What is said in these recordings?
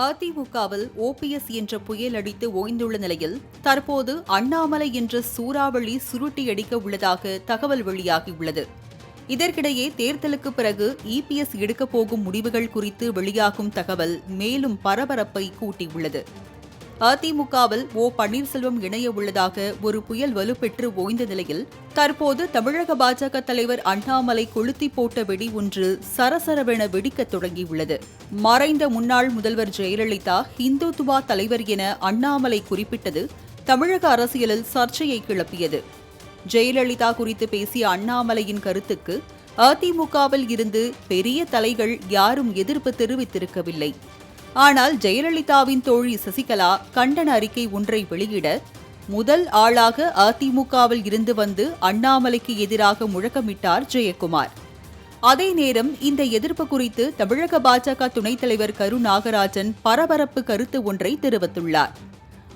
அதிமுகவில் ஓபிஎஸ் என்ற புயல் அடித்து ஓய்ந்துள்ள நிலையில் தற்போது அண்ணாமலை என்ற சூறாவளி சுருட்டியடிக்க உள்ளதாக தகவல் வெளியாகியுள்ளது. இதற்கிடையே தேர்தலுக்கு பிறகு இபிஎஸ் எடுக்கப் போகும் முடிவுகள் குறித்து வெளியாகும் தகவல் மேலும் பரபரப்பை கூட்டியுள்ளது. அதிமுகவில் ஓ பன்னீர்செல்வம் இணைய உள்ளதாக ஒரு புயல் வலுப்பெற்று ஓய்ந்த நிலையில் தற்போது தமிழக பாஜக தலைவர் அண்ணாமலை கொளுத்தி போட்ட வெடி ஒன்று சரசரவென வெடிக்கத் தொடங்கியுள்ளது. மறைந்த முன்னாள் முதல்வர் ஜெயலலிதா இந்துத்துவா தலைவர் என அண்ணாமலை குறிப்பிட்டது தமிழக அரசியலில் சர்ச்சையை கிளப்பியது. ஜெயலலிதா குறித்து பேசிய அண்ணாமலையின் கருத்துக்கு அதிமுகவில் இருந்து பெரிய தலைகள் யாரும் எதிர்ப்பு தெரிவித்திருக்கவில்லை. ஆனால் ஜெயலலிதாவின் தோழி சசிகலா கண்டன அறிக்கை ஒன்றை வெளியிட முதல் ஆளாக அதிமுகவில் இருந்து வந்து அண்ணாமலைக்கு எதிராக முழக்கமிட்டார் ஜெயக்குமார். அதே நேரம் இந்த எதிர்ப்பு குறித்து தமிழக பாஜக துணைத் தலைவர் கரு நாகராஜன் பரபரப்பு கருத்து ஒன்றை தெரிவித்துள்ளார்.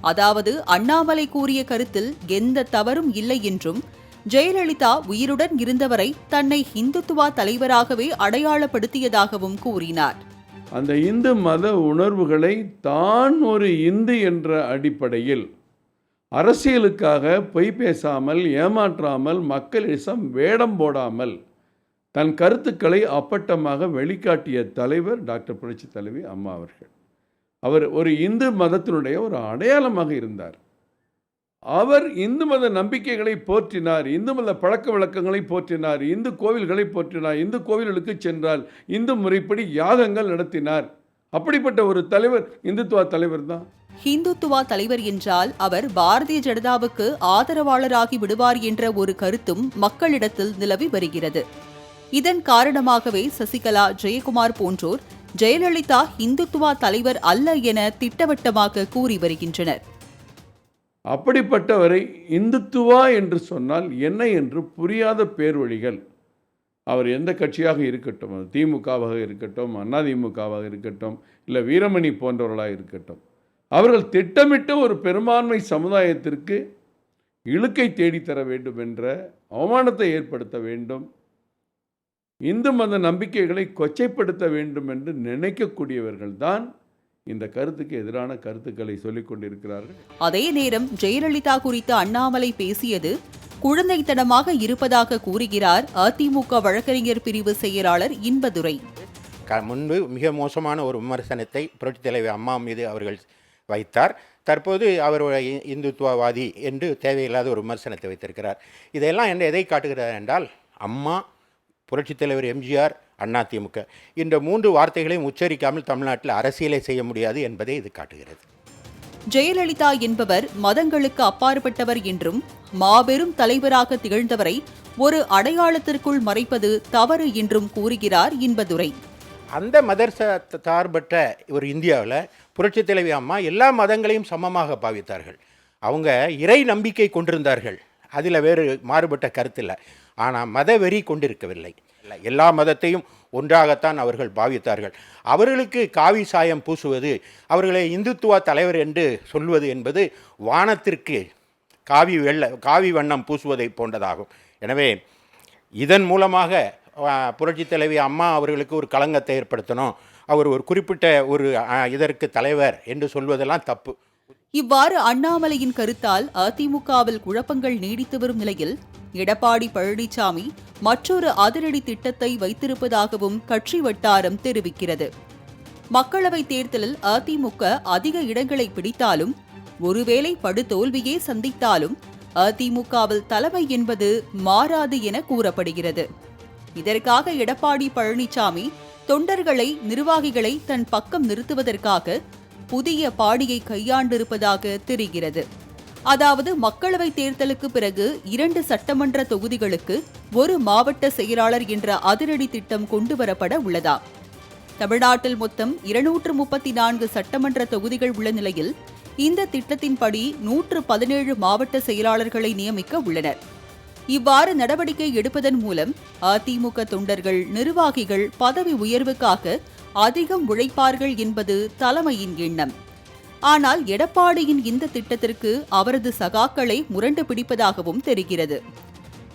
அதாவது அண்ணாமலை கூறிய கருத்தில் எந்த தவறும் இல்லை என்றும் ஜெயலலிதா உயிருடன் இருந்தவரை தன்னை இந்துத்துவா தலைவராகவே அடையாளப்படுத்தியதாகவும் கூறினார். அந்த இந்து மத உணர்வுகளை தான் ஒரு இந்து என்ற அடிப்படையில் அரசியலுக்காக பொய் பேசாமல் ஏமாற்றாமல் மக்களிசம் வேடம் போடாமல் தன் கருத்துக்களை அப்பட்டமாக வெளிக்காட்டிய தலைவர் டாக்டர் புரட்சி தலைவி அம்மா அவர்கள். அவர் ஒரு இந்து மதத்தினுடைய ஒரு அடையாளமாக இருந்தார். அவர் இந்து மத நம்பிக்கைகளை போற்றினார் இந்து மத பழக்க வழக்கங்களை போற்றினார் இந்து கோவில்களை போற்றினார் இந்து கோவில்களுக்கு சென்றால் இந்து முறைப்படி யாகங்கள் நடத்தினார். அப்படிப்பட்ட ஒரு தலைவர் இந்துத்துவா தலைவர் தான் ஹிந்துத்துவா தலைவர் என்றால் அவர் பாரதிய ஜனதாவுக்கு ஆதரவாளராகி விடுவார் என்ற ஒரு கருத்தும் மக்களிடத்தில் நிலவி வருகிறது. இதன் காரணமாகவே சசிகலா ஜெயக்குமார் போன்றோர் ஜெயலலிதா இந்துத்துவா தலைவர் அல்ல என திட்டவட்டமாக கூறி வருகின்றனர். அப்படிப்பட்டவரை இந்துத்துவா என்று சொன்னால் என்ன என்று புரியாத பேர்வழிகள். அவர் எந்த கட்சியாக இருக்கட்டும் அது திமுகவாக இருக்கட்டும் அதிமுகவாக இருக்கட்டும் இல்லை வீரமணி போன்றவர்களாக இருக்கட்டும் அவர்கள் திட்டமிட்டு ஒரு பெரும்பான்மை சமுதாயத்திற்கு இழுக்கை தேடித்தர வேண்டும் என்ற அவமானத்தை ஏற்படுத்த வேண்டும். இந்து மத நம்பிக்கைகளை கொச்சைப்படுத்த வேண்டும் என்று நினைக்கக்கூடியவர்கள்தான் இந்த கருத்துக்கு எதிரான கருத்துக்களை சொல்லிக் கொண்டிருக்கிறார்கள். அதே நேரம் ஜெயலலிதா குறித்து அண்ணாமலை பேசியது குழந்தைத்தனமாக இருப்பதாக கூறுகிறார் அதிமுக வழக்கறிஞர் பிரிவு செயலாளர் இன்பதுரை. க முன்பு மிக மோசமான ஒரு விமர்சனத்தை புரட்சித் தலைவர் அம்மா மீது அவர்கள் வைத்தார். தற்போது அவர் இந்துத்துவவாதி என்று தேவையில்லாத ஒரு விமர்சனத்தை வைத்திருக்கிறார். இதெல்லாம் என்ன எதை காட்டுகிறது என்றால் அம்மா புரட்சித் தலைவர் எம்ஜிஆர் அதிமுக இந்த மூன்று வார்த்தைகளையும் உச்சரிக்காமல் தமிழ்நாட்டில் அரசியலை செய்ய முடியாது என்பதை இது காட்டுகிறது. ஜெயலலிதா என்பவர் மதங்களுக்கு அப்பாற்பட்டவர் என்றும் மாபெரும் தலைவராக திகழ்ந்தவரை ஒரு அடையாளத்திற்குள் மறைப்பது தவறு என்றும் கூறுகிறார் இன்பதுரை. அந்த மதர் சார்பற்ற ஒரு இந்தியாவில் புரட்சித் தலைவி அம்மா எல்லா மதங்களையும் சமமாக பாவித்தார்கள். அவங்க இறை நம்பிக்கை கொண்டிருந்தார்கள். அதில் வேறு மாறுபட்ட கருத்தில்லை ஆனால் மத வெறி கொண்டிருக்கவில்லை. இல்லை, எல்லா மதத்தையும் ஒன்றாகத்தான் அவர்கள் பாவித்தார்கள். அவர்களுக்கு காவி சாயம் பூசுவது அவர்களை இந்துத்துவ தலைவர் என்று சொல்வது என்பது வானத்திற்கு காவி வெள்ள காவி வண்ணம் பூசுவதை போன்றதாகும். எனவே இதன் மூலமாக புரட்சி தலைவி அம்மா அவர்களுக்கு ஒரு களங்கத்தை ஏற்படுத்தணும். அவர் ஒரு குறிப்பிட்ட ஒரு இதற்கு தலைவர் என்று சொல்வதெல்லாம் தப்பு. இவ்வாறு அண்ணாமலையின் கருத்தால் அதிமுகவில் குழப்பங்கள் நீடித்து வரும் நிலையில் எடப்பாடி பழனிசாமி மற்றொரு அதிரடி திட்டத்தை வைத்திருப்பதாகவும் கட்சி வட்டாரம் தெரிவிக்கிறது. மக்களவைத் தேர்தலில் அதிமுக அதிக இடங்களை பிடித்தாலும் ஒருவேளை படுதோல்வியே சந்தித்தாலும் அதிமுகவில் தலைமை என்பது மாறாது என கூறப்படுகிறது. இதற்காக எடப்பாடி பழனிசாமி தொண்டர்களை நிர்வாகிகளை தன் பக்கம் நிறுத்துவதற்காக புதிய பாடியை கையாண்டிருப்பதாக தெரிகிறது. அதாவது மக்களவை தேர்தலுக்கு பிறகு இரண்டு சட்டமன்ற தொகுதிகளுக்கு ஒரு மாவட்ட செயலாளர் என்ற அதிரடி திட்டம் கொண்டுவரப்பட உள்ளதா? தமிழ்நாட்டில் மொத்தம் இருநூற்று முப்பத்தி நான்கு சட்டமன்ற தொகுதிகள் உள்ள நிலையில் இந்த திட்டத்தின்படி நூற்று பதினேழு மாவட்ட செயலாளர்களை நியமிக்க உள்ளனர். இவ்வாறு நடவடிக்கை எடுப்பதன் மூலம் அதிமுக தொண்டர்கள் நிர்வாகிகள் பதவி உயர்வுக்காக அதிகம் உழைப்பார்கள் என்பது தலைமையின் எண்ணம். ஆனால் எடப்பாடியின் இந்த திட்டத்திற்கு அவரது சகாக்களை முரண்டு பிடிப்பதாகவும் தெரிகிறது.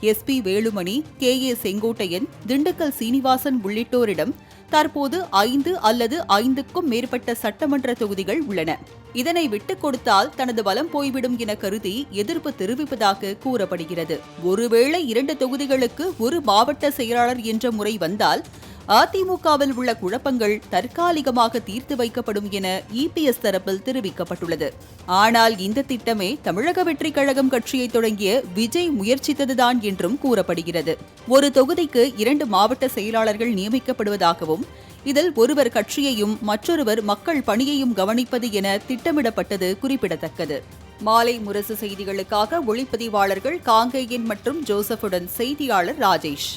SP Velumani K A Sengottaiyan Dindigul Srinivasan உள்ளிட்டோரிடம் தற்போது ஐந்து அல்லது ஐந்துக்கும் மேற்பட்ட சட்டமன்ற தொகுதிகள் உள்ளன. இதனை விட்டுக் கொடுத்தால் தனது பலம் போய்விடும் என கருதி எதிர்ப்பு தெரிவிப்பதாக கூறப்படுகிறது. ஒருவேளை இரண்டு தொகுதிகளுக்கு ஒரு மாவட்ட செயலாளர் என்ற முறை வந்தால் அதிமுகவில் உள்ள குழப்பங்கள் தற்காலிகமாக தீர்த்து வைக்கப்படும் என இபிஎஸ் தரப்பில் தெரிவிக்கப்பட்டுள்ளது. ஆனால் இந்த திட்டமே தமிழக வெற்றிக் கழகம் கட்சியை தொடங்கிய விஜய் முயற்சித்ததுதான் என்றும் கூறப்படுகிறது. ஒரு தொகுதிக்கு இரண்டு மாவட்ட செயலாளர்கள் நியமிக்கப்படுவதாகவும் இதில் ஒருவர் கட்சியையும் மற்றொருவர் மக்கள் பணியையும் கவனிப்பது என திட்டமிடப்பட்டது குறிப்பிடத்தக்கது. மாலை முரசு செய்திகளுக்காக ஒளிப்பதிவாளர்கள் காங்கேயன் மற்றும் ஜோசப்புடன் செய்தியாளர் ராஜேஷ்.